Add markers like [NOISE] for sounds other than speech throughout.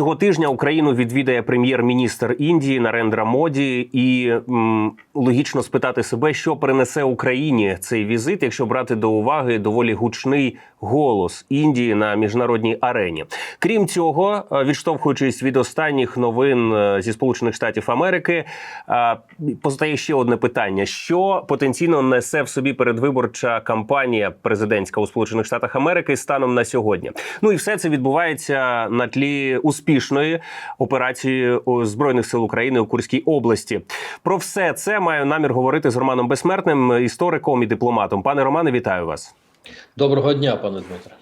Цього тижня Україну відвідає прем'єр-міністр Індії Нарендра Моді, і м, логічно спитати себе, що принесе Україні цей візит, якщо брати до уваги доволі гучний голос Індії на міжнародній арені. Крім цього, е, відштовхуючись від останніх новин е, зі Сполучених Штатів Америки, е, постає ще одне питання: що потенційно несе в собі передвиборча кампанія президентська у Сполучених Штатах Америки станом на сьогодні. Ну і все це відбувається на тлі успішної операції збройних сил України у Курській області. Про все це маю намір говорити з Романом Безсмертним, істориком і дипломатом. Пане Романе, вітаю вас. Доброго дня, пане Дмитре.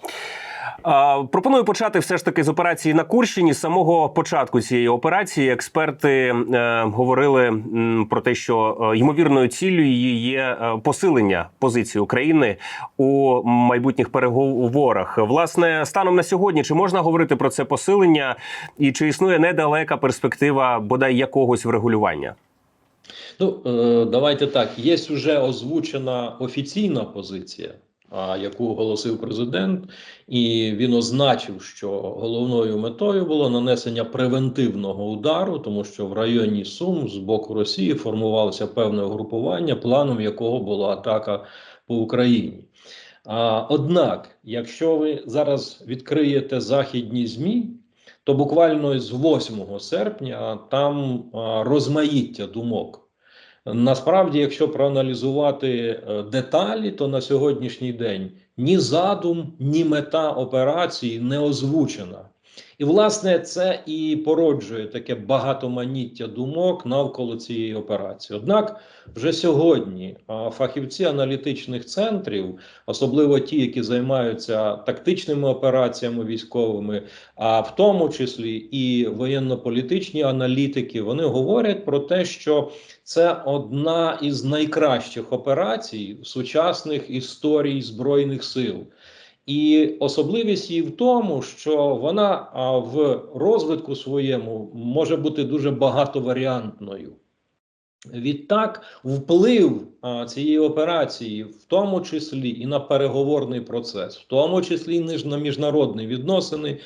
Пропоную почати все ж таки з операції на Курщині. З самого початку цієї операції експерти е, говорили про те, що е, ймовірною ціллю її є е, посилення позиції України у майбутніх переговорах. Власне, станом на сьогодні чи можна говорити про це посилення, і чи існує недалека перспектива бодай якогось врегулювання? Ну е, давайте так. Є вже озвучена офіційна позиція, яку оголосив президент, і він означив, що головною метою було нанесення превентивного удару, тому що в районі Сум з боку Росії формувалося певне угрупування, планом якого була атака по Україні. А, Однак, якщо ви зараз відкриєте західні ЗМІ, то буквально з 8 серпня там розмаїття думок. Насправді, якщо проаналізувати е, деталі, то на сьогоднішній день ні задум, ні мета операції не озвучена. І, власне, це і породжує таке багатоманіття думок навколо цієї операції. Однак, вже сьогодні фахівці аналітичних центрів, особливо ті, які займаються тактичними операціями військовими, а в тому числі і воєнно-політичні аналітики, вони говорять про те, що це одна із найкращих операцій сучасних історій збройних сил. І особливість її в тому, що вона в розвитку своєму може бути дуже багатоваріантною. Відтак, вплив цієї операції, в тому числі і на переговорний процес, в тому числі і на міжнародні відносини,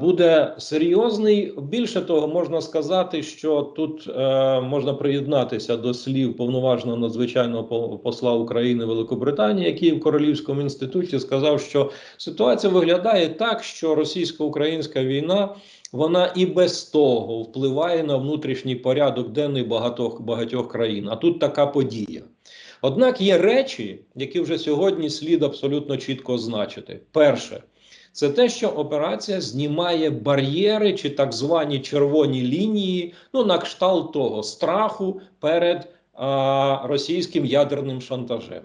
буде серйозний. Більше того, можна сказати, що тут е, можна приєднатися до слів повноважного надзвичайного по- посла України Великобританії, який в Королівському інституті сказав, що ситуація виглядає так, що російсько-українська війна. Вона і без того впливає на внутрішній порядок денний багатьох багатьох країн. А тут така подія. Однак є речі, які вже сьогодні слід абсолютно чітко означити. Перше, це те, що операція знімає бар'єри чи так звані червоні лінії, ну на кшталт того страху перед а, російським ядерним шантажем.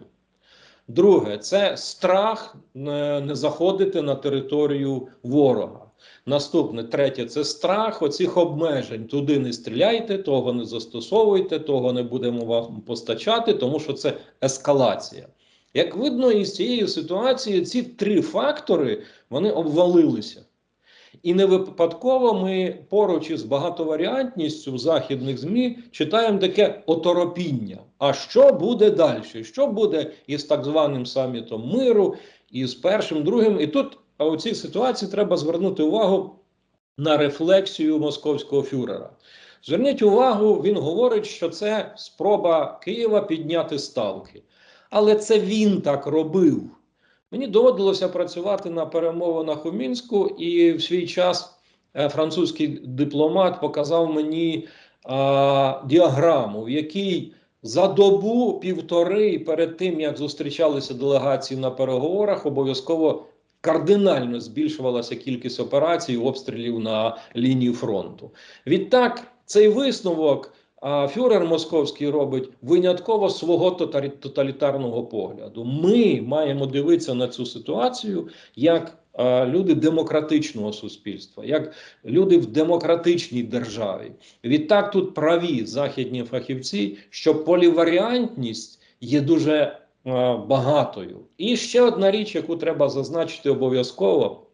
Друге, це страх не, не заходити на територію ворога. Наступне, третє, це страх оцих обмежень. Туди не стріляйте, того не застосовуйте, того не будемо вам постачати, тому що це ескалація. Як видно, із цієї ситуації ці три фактори вони обвалилися. І не випадково ми поруч із багатоваріантністю західних ЗМІ читаємо таке оторопіння. А що буде далі? Що буде із так званим самітом миру, із першим, другим? І тут у цій ситуації треба звернути увагу на рефлексію московського фюрера. Зверніть увагу, він говорить, що це спроба Києва підняти ставки. Але це він так робив. Мені доводилося працювати на перемовинах у мінську, і в свій час е, французький дипломат показав мені а, діаграму, в якій за добу півтори перед тим, як зустрічалися делегації на переговорах, обов'язково кардинально збільшувалася кількість операцій, обстрілів на лінії фронту. Відтак, цей висновок а, фюрер московський робить винятково свого тоталітарного погляду. Ми маємо дивитися на цю ситуацію як люди демократичного суспільства, як люди в демократичній державі. Відтак тут праві західні фахівці, що поліваріантність є дуже багатою. І ще одна річ, яку треба зазначити обов'язково.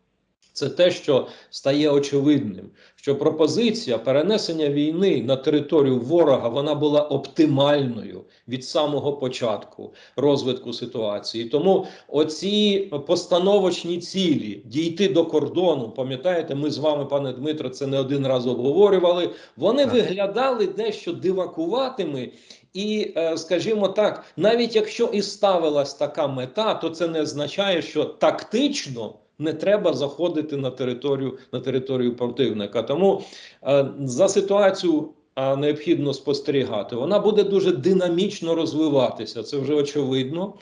Це те, що стає очевидним, що пропозиція перенесення війни на територію ворога вона була оптимальною від самого початку розвитку ситуації. Тому оці постановочні цілі дійти до кордону, пам'ятаєте, ми з вами, пане Дмитро, це не один раз обговорювали. Вони Так. виглядали дещо дивакуватими. І, е, скажімо так, навіть якщо і ставилась така мета, то це не означає, що тактично не треба заходити на територію на територію противника. Тому е, за ситуацію е, необхідно спостерігати. Вона буде дуже динамічно розвиватися. Це вже очевидно.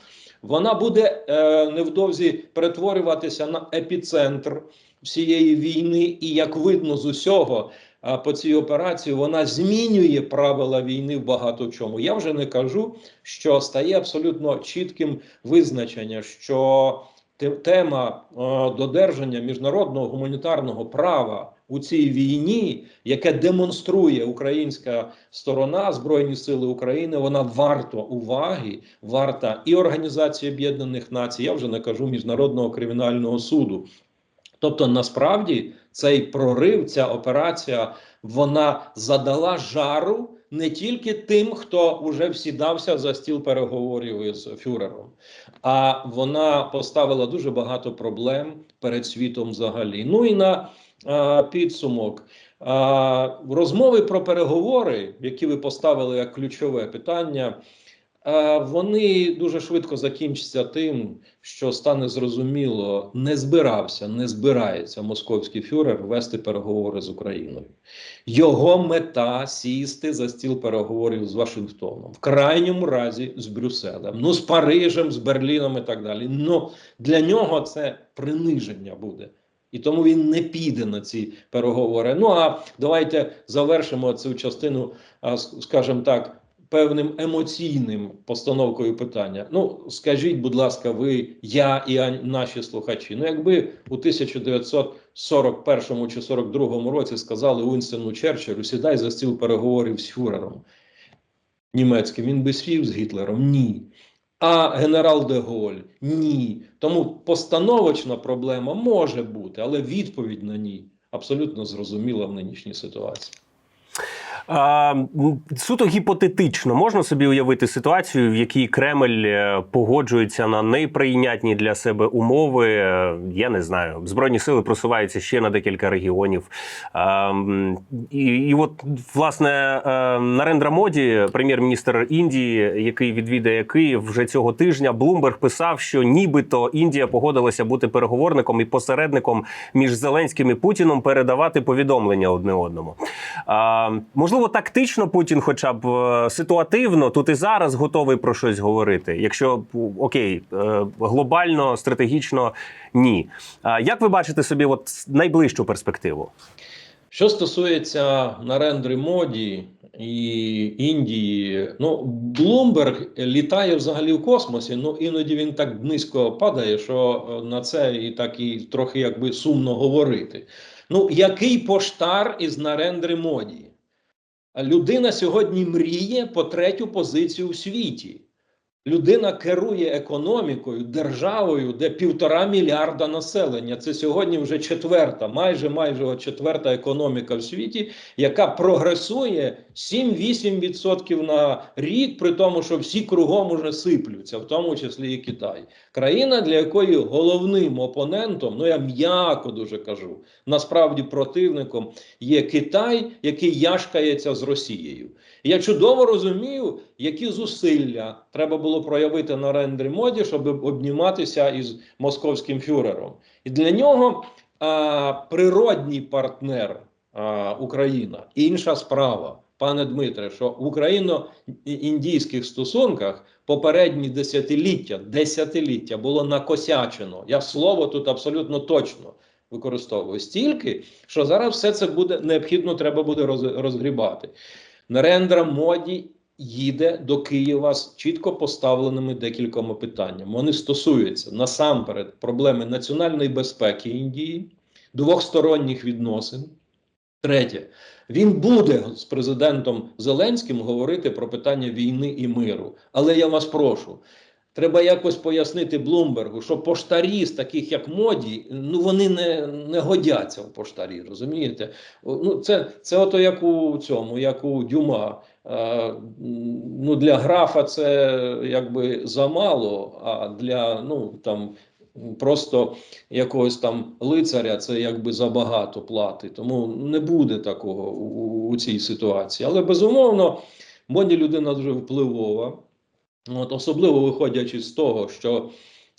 Вона буде е, невдовзі перетворюватися на епіцентр всієї війни, і як видно з усього. а, По цій операції вона змінює правила війни в багато чому. Я вже не кажу, що стає абсолютно чітким визначення, що тема е, додержання міжнародного гуманітарного права у цій війні, яке демонструє українська сторона Збройні Сили України, вона варта уваги, варта і Організації Об'єднаних Націй, я вже не кажу міжнародного кримінального суду. Тобто, насправді цей прорив, ця операція, вона задала жару не тільки тим, хто вже всідався за стіл переговорів із фюрером, а вона поставила дуже багато проблем перед світом взагалі. Ну і на а, підсумок. А, розмови про переговори, які ви поставили як ключове питання, вони дуже швидко закінчаться тим, що стане зрозуміло, не збирався, не збирається московський фюрер вести переговори з Україною. Його мета сісти за стіл переговорів з Вашингтоном, в крайньому разі з Брюсселем, ну з Парижем, з Берліном і так далі. Ну для нього це приниження буде. І тому він не піде на ці переговори. Ну а давайте завершимо цю частину, скажімо так, певним емоційним постановкою питання. Ну, скажіть, будь ласка, ви, я і наші слухачі. Ну, якби у 1941 чи 42 році сказали Уінстону Черчиллю, сідай за стіл переговорів з фюрером німецьким, він би сів з Гітлером? Ні. А генерал де Голь ні. Тому постановочна проблема може бути, але відповідь на ній абсолютно зрозуміла в нинішній ситуації. Суто гіпотетично можна собі уявити ситуацію, в якій Кремль е, погоджується на неприйнятні для себе умови. Е, Я не знаю, збройні сили просуваються ще на декілька регіонів. І, і от власне е, Нарендра Моді, прем'єр-міністр Індії, який відвідає Київ вже цього тижня, Блумберг писав, що нібито Індія погодилася бути переговорником і посередником між Зеленським і Путіном передавати повідомлення одне одному. А, можливо, тактично Путін, хоча б е, ситуативно, тут і зараз готовий про щось говорити. Якщо окей, е, глобально, стратегічно ні. Як ви бачите собі, от найближчу перспективу? Що стосується Нарендри Моді і Індії, ну Блумберг літає взагалі в космосі. Ну іноді він так низько падає, що е, на це і так і трохи якби сумно говорити. Ну, який поштар із Нарендри Моді? Людина сьогодні мріє по третю позицію в світі. Людина керує економікою, державою, де півтора мільярда населення. Це сьогодні вже четверта, майже майже четверта економіка в світі, яка прогресує 7-8% на рік, при тому, що всі кругом уже сиплються, в тому числі і Китай. Країна, для якої головним опонентом, ну я м'яко дуже кажу, насправді противником є Китай, який яшкається з Росією. Я чудово розумію, які зусилля треба було проявити на рендері моді, щоб обніматися із московським фюрером. І для нього а, природній партнер а, Україна. Інша справа, пане Дмитре, що в україно-індійських стосунках попередні десятиліття, десятиліття було накосячено. Я слово тут абсолютно точно використовую стільки, що зараз все це буде необхідно, треба буде роз- розгрібати. Нарендра моді їде до Києва з чітко поставленими декількома питаннями. Вони стосуються насамперед проблеми національної безпеки Індії, двохсторонніх відносин. Третє, він буде з президентом Зеленським говорити про питання війни і миру. Але я вас прошу. Треба якось пояснити Блумбергу, що поштарі з таких як моді, ну вони не, не годяться в поштарі, розумієте? Ну, це, це ото як у цьому, як у Дюма. Е, ну, для графа це якби замало, а для ну там просто якогось там лицаря це якби забагато плати. Тому не буде такого у, у цій ситуації. Але безумовно, Моді людина дуже впливова. От, особливо виходячи з того, що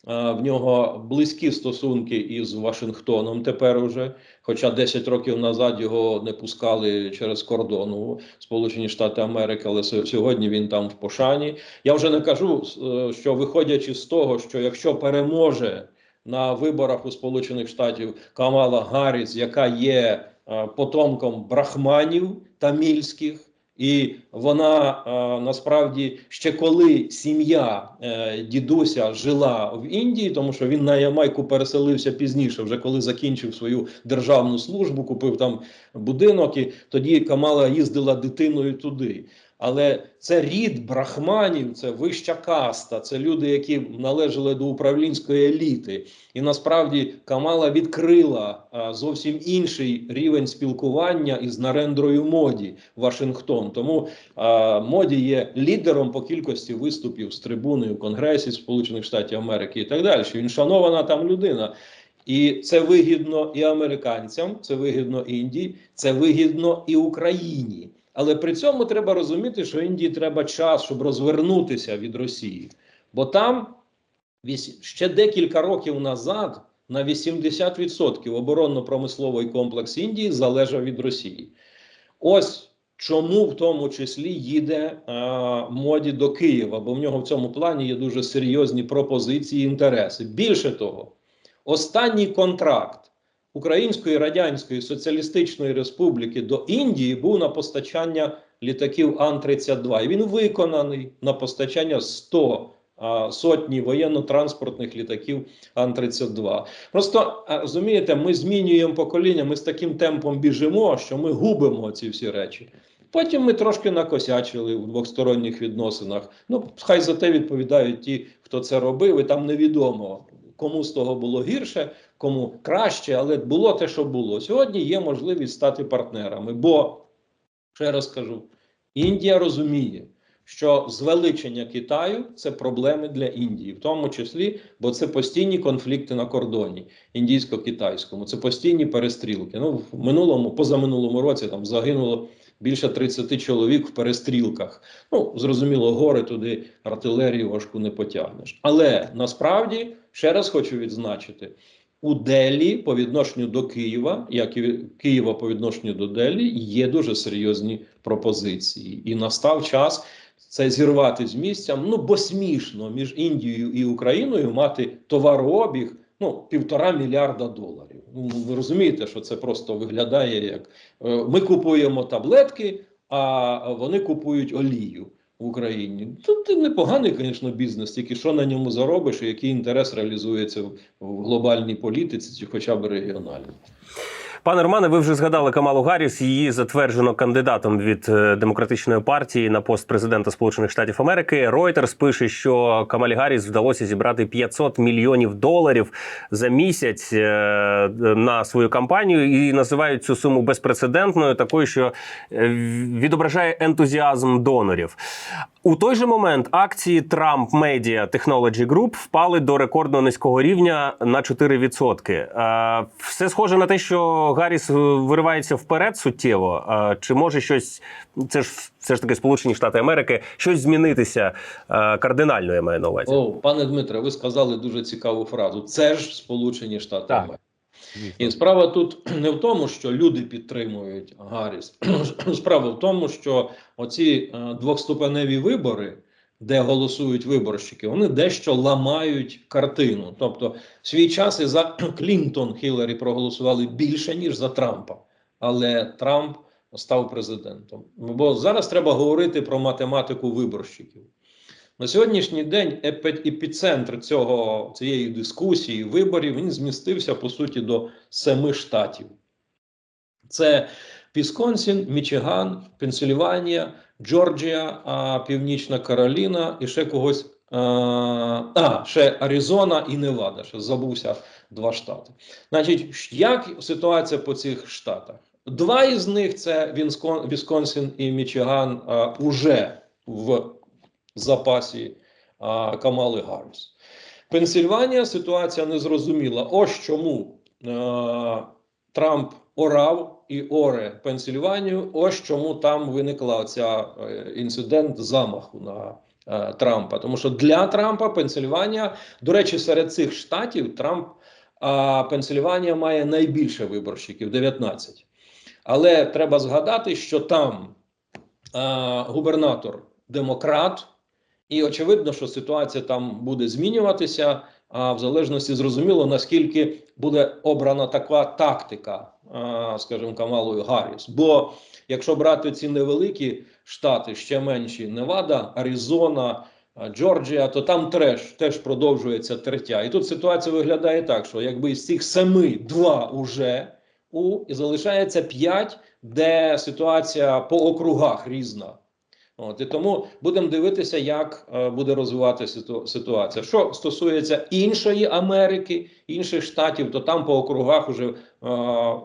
в нього близькі стосунки із Вашингтоном тепер уже, хоча 10 років назад його не пускали через кордон у Сполучені Штати Америки, але сьогодні він там в Пошані. Я вже не кажу, е, що виходячи з того, що якщо переможе на виборах у Сполучених Штатів Камала Гарріс, яка є е, потомком брахманів тамільських, і вона е, насправді ще коли сім'я е, дідуся жила в Індії, тому що він на Ямайку переселився пізніше, вже коли закінчив свою державну службу, купив там будинок, і тоді Камала їздила дитиною туди. Але це рід брахманів, це вища каста, це люди, які належали до управлінської еліти. І насправді Камала відкрила зовсім інший рівень спілкування із Нарендрою Моді Вашингтон. Тому а, Моді є лідером по кількості виступів з трибуни у Конгресі Сполучених Штатів Америки і так далі. Він шанована там людина. І це вигідно і американцям, це вигідно Індії, це вигідно і Україні. Але при цьому треба розуміти, що Індії треба час, щоб розвернутися від Росії. Бо там ще декілька років назад на 80% оборонно-промисловий комплекс Індії залежав від Росії. Ось чому в тому числі їде а, моді до Києва, бо в нього в цьому плані є дуже серйозні пропозиції і інтереси. Більше того, останній контракт Української Радянської Соціалістичної Республіки до Індії був на постачання літаків Ан-32. І він виконаний на постачання 100 а, сотні воєнно-транспортних літаків Ан-32. Просто розумієте, ми змінюємо покоління, ми з таким темпом біжимо, що ми губимо ці всі речі. Потім ми трошки накосячили в двосторонніх відносинах. Ну, хай за те відповідають ті, хто це робив, і там невідомо, кому з того було гірше, кому краще, але було те, що було. Сьогодні є можливість стати партнерами. Бо, ще раз кажу, Індія розуміє, що звеличення Китаю це проблеми для Індії, в тому числі, бо це постійні конфлікти на кордоні індійсько-китайському, це постійні перестрілки. Ну, в минулому, позаминулому році там загинуло більше 30 чоловік в перестрілках. Ну, зрозуміло, гори туди артилерію важку не потягнеш. Але насправді ще раз хочу відзначити. У Делі по відношенню до Києва, як і Києва по відношенню до Делі, є дуже серйозні пропозиції, і настав час це зірвати з місця. Ну бо смішно між Індією і Україною мати товарообіг ну півтора мільярда доларів. Ну, ви розумієте, що це просто виглядає як е, ми купуємо таблетки, а вони купують олію в Україні. Тут непоганий, звісно, бізнес, тільки що на ньому заробиш, і який інтерес реалізується в, глобальній політиці чи хоча б регіональній. Пане Романе, ви вже згадали Камалу Гарріс. Її затверджено кандидатом від е, демократичної партії на пост президента Сполучених Штатів Америки. Reuters пише, що Камалі Гарріс вдалося зібрати 500 мільйонів доларів за місяць е, на свою кампанію і називають цю суму безпрецедентною, такою, що е, відображає ентузіазм донорів. У той же момент акції Trump Media Technology Group впали до рекордно низького рівня на 4%. Е, Все схоже на те, що Гарріс виривається вперед суттєво. Е, Чи може щось це ж все ж таки Сполучені Штати Америки, щось змінитися е, кардинально? Я маю на увазі. О, пане Дмитре, ви сказали дуже цікаву фразу. Це ж Сполучені Штати. Америки. І справа тут не в тому, що люди підтримують Гарріс. [CLEARS THROAT] Справа в тому, що оці е, двохступеневі вибори, де голосують виборщики, вони дещо ламають картину. Тобто, в свій час і за [CLEARS THROAT] Клінтон Хіларі проголосували більше ніж за Трампа, але Трамп став президентом. Бо зараз треба говорити про математику виборщиків. На сьогоднішній день епіцентр цього, цієї дискусії, виборів, він змістився по суті до семи штатів. Це Пісконсін, Мічиган, Пенсильванія, Джорджія, Північна Кароліна і ще когось а, ще Аризона і Невада. Ще забувся два штати. Значить, як ситуація по цих штатах? Два із них це Вінскон, Вісконсин і Мічиган уже в запасі а, Камали Гарріс. Пенсильванія ситуація незрозуміла. Ось чому е, Трамп орав і оре Пенсильванію. Ось чому там виникла ця е, інцидент замаху на е, Трампа. Тому що для Трампа Пенсильванія, до речі, серед цих штатів Трамп а Пенсильванія має найбільше виборщиків 19. Але треба згадати, що там а, губернатор демократ, і очевидно, що ситуація там буде змінюватися. А в залежності зрозуміло, наскільки буде обрана така тактика, а, скажімо, Камалою Гарріс. Бо якщо брати ці невеликі штати, ще менші Невада, Аризона, Джорджія, то там теж, теж продовжується третя. І тут ситуація виглядає так, що якби із цих семи два уже у і залишається п'ять, де ситуація по округах різна. От і тому будемо дивитися, як е, буде розвиватися ситуація. Що стосується іншої Америки, інших штатів, то там по округах уже е,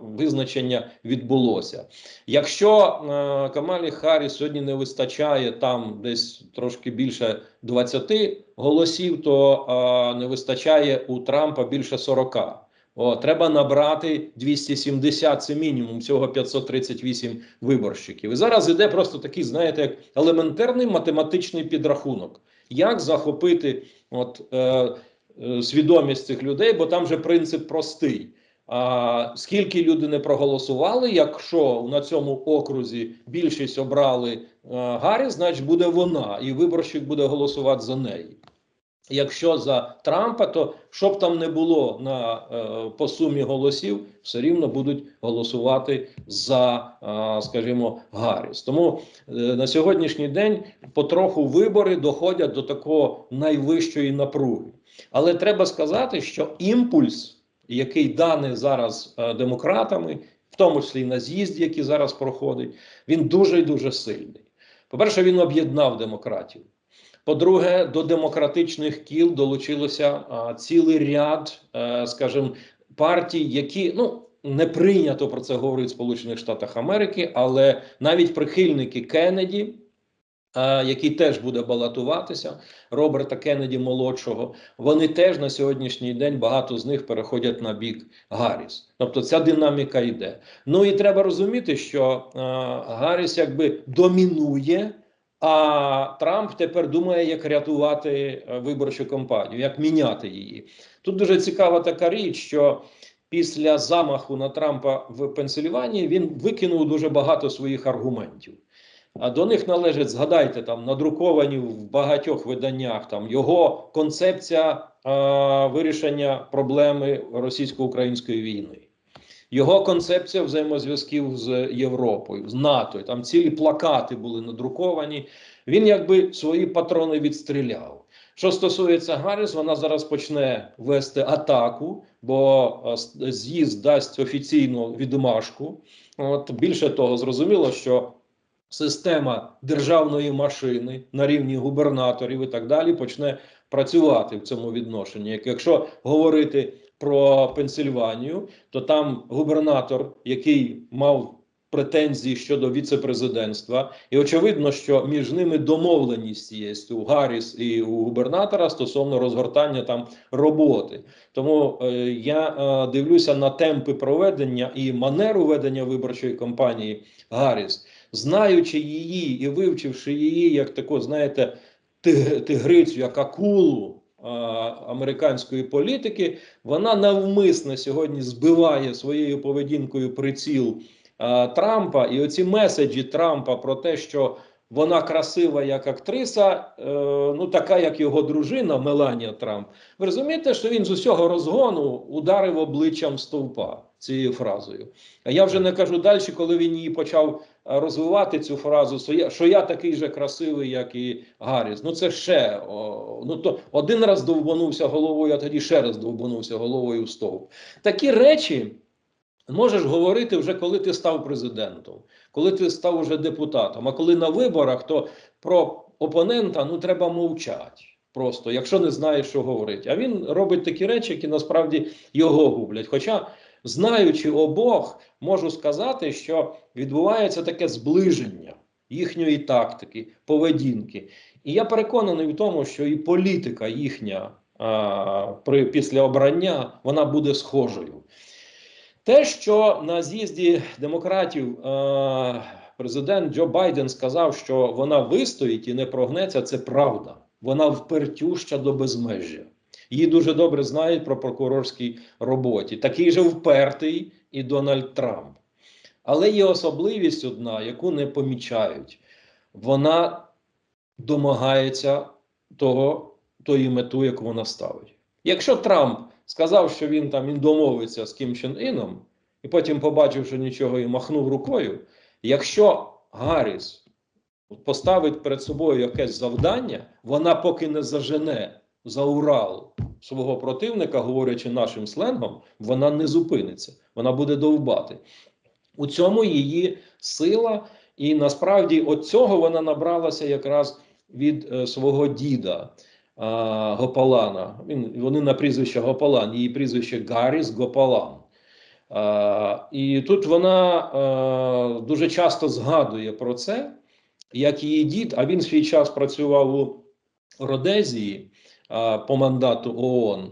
визначення відбулося. Якщо е, Камалі Харріс сьогодні не вистачає там десь трошки більше 20 голосів, то е, не вистачає у Трампа більше 40. О, треба набрати 270, це мінімум, всього 538 виборщиків. І зараз іде просто такий, знаєте, як елементарний математичний підрахунок. Як захопити от, е, е, свідомість цих людей, бо там же принцип простий. А, скільки люди не проголосували, якщо на цьому окрузі більшість обрали е, Гаррі, значить буде вона, і виборщик буде голосувати за неї. Якщо за Трампа, то що б там не було на е, по сумі голосів, все рівно будуть голосувати за, е, скажімо, Гарріс. Тому е, на сьогоднішній день потроху вибори доходять до такого найвищої напруги. Але треба сказати, що імпульс, який даний зараз демократами, в тому числі на з'їзді, який зараз проходить, він дуже і дуже сильний. По-перше, він об'єднав демократів. По-друге, до демократичних кіл долучилося цілий ряд, е, скажімо, партій, які ну не прийнято про це говорити в Сполучених Штатах Америки, але навіть прихильники Кеннеді, е, який теж буде балотуватися, Роберта Кеннеді молодшого, вони теж на сьогоднішній день багато з них переходять на бік Гарріс. Тобто ця динаміка йде. Ну і треба розуміти, що е, Гарріс якби домінує. А Трамп тепер думає, як рятувати е, виборчу кампанію, як міняти її. Тут дуже цікава така річ, що після замаху на Трампа в Пенсильванії він викинув дуже багато своїх аргументів. А до них належить, згадайте, там надруковані в багатьох виданнях там його концепція е, вирішення проблеми російсько-української війни його концепція взаємозв'язків з Європою, з НАТО. Там цілі плакати були надруковані. Він якби свої патрони відстріляв. Що стосується Гарріс, вона зараз почне вести атаку, бо е, з'їзд дасть офіційну відмашку. От більше того, зрозуміло, що система державної машини на рівні губернаторів і так далі почне працювати в цьому відношенні. Як якщо говорити про Пенсильванію, то там губернатор, який мав претензії щодо віце-президентства, і очевидно, що між ними домовленість є у Гарріс і у губернатора стосовно розгортання там роботи. Тому е, я е, дивлюся на темпи проведення і манеру ведення виборчої кампанії Гарріс, знаючи її і вивчивши її як таку, знаєте, тиг- тигрицю, як акулу американської політики, вона навмисно сьогодні збиває своєю поведінкою приціл Трампа. І оці меседжі Трампа про те, що вона красива як актриса, е, ну така як його дружина Меланія Трамп. Ви розумієте, що він з усього розгону ударив обличчям стовпа цією фразою. А я вже не кажу далі, коли він її почав розвивати цю фразу, що я, такий же красивий, як і Гарріс. Ну це ще ну то один раз довбанувся головою, а тоді ще раз довбанувся головою в стовп. Такі речі можеш говорити вже коли ти став президентом, коли ти став уже депутатом. А коли на виборах, то про опонента ну треба мовчати. Просто, якщо не знає, що говорить. А він робить такі речі, які насправді його гублять. Хоча, знаючи обох, можу сказати, що відбувається таке зближення їхньої тактики, поведінки. І я переконаний в тому, що і політика їхня а, при, після обрання вона буде схожою. Те, що на з'їзді демократів е, президент Джо Байден сказав, що вона вистоїть і не прогнеться, це правда. Вона впертюща до безмежжя. Її дуже добре знають про прокурорській роботі. Такий же впертий і Дональд Трамп. Але є особливість одна, яку не помічають. Вона домагається того, тої мету, яку вона ставить. Якщо Трамп сказав, що він там він домовиться з Кім Чен Іном, і потім побачив, що нічого і махнув рукою. Якщо Гарріс поставить перед собою якесь завдання, вона поки не зажене за Урал свого противника, говорячи нашим сленгом, вона не зупиниться, вона буде довбати. У цьому її сила, і насправді от цього вона набралася якраз від е, свого діда. Гопалана. Він, вони на прізвище Гопалан, її прізвище Гарріс Гопалан. І тут вона а, дуже часто згадує про це, як її дід, а він свій час працював у Родезії по мандату ООН.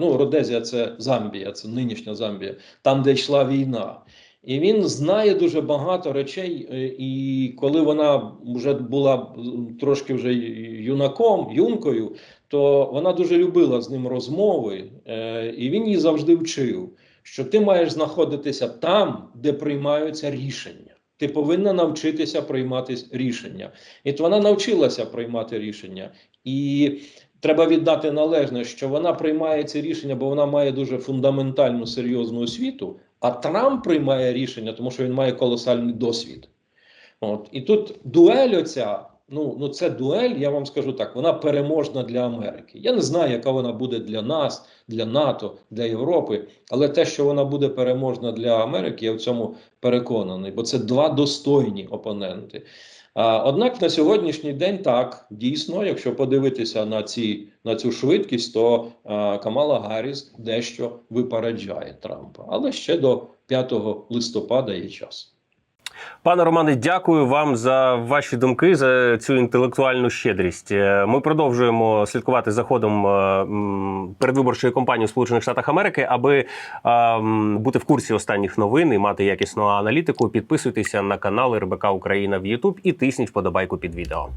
Ну, Родезія це Замбія, це нинішня Замбія, там, де йшла війна. І він знає дуже багато речей. е, І коли вона вже була трошки вже юнаком, юнкою, то вона дуже любила з ним розмови, е, і він її завжди вчив, що ти маєш знаходитися там, де приймаються рішення. Ти повинна навчитися приймати рішення. І от вона навчилася приймати рішення. І треба віддати належне, що вона приймає ці рішення, бо вона має дуже фундаментальну серйозну освіту. А Трамп приймає рішення, тому що він має колосальний досвід. От і тут дуель оця. Ну, ну це дуель, я вам скажу так, вона переможна для Америки. Я не знаю, яка вона буде для нас, для НАТО, для Європи, але те, що вона буде переможна для Америки, я в цьому переконаний, бо це два достойні опоненти. Однак на сьогоднішній день так дійсно, якщо подивитися на ці на цю швидкість, то а, Камала Гарріс дещо випереджає Трампа, але ще до 5 листопада є час. Пане Романе, дякую вам за ваші думки за цю інтелектуальну щедрість. Е, Ми продовжуємо слідкувати за ходом е, передвиборчої кампанії в Сполучених Штатах Америки, аби е, бути в курсі останніх новин і мати якісну аналітику. Підписуйтеся на канал РБК Україна в YouTube і тисніть вподобайку під відео.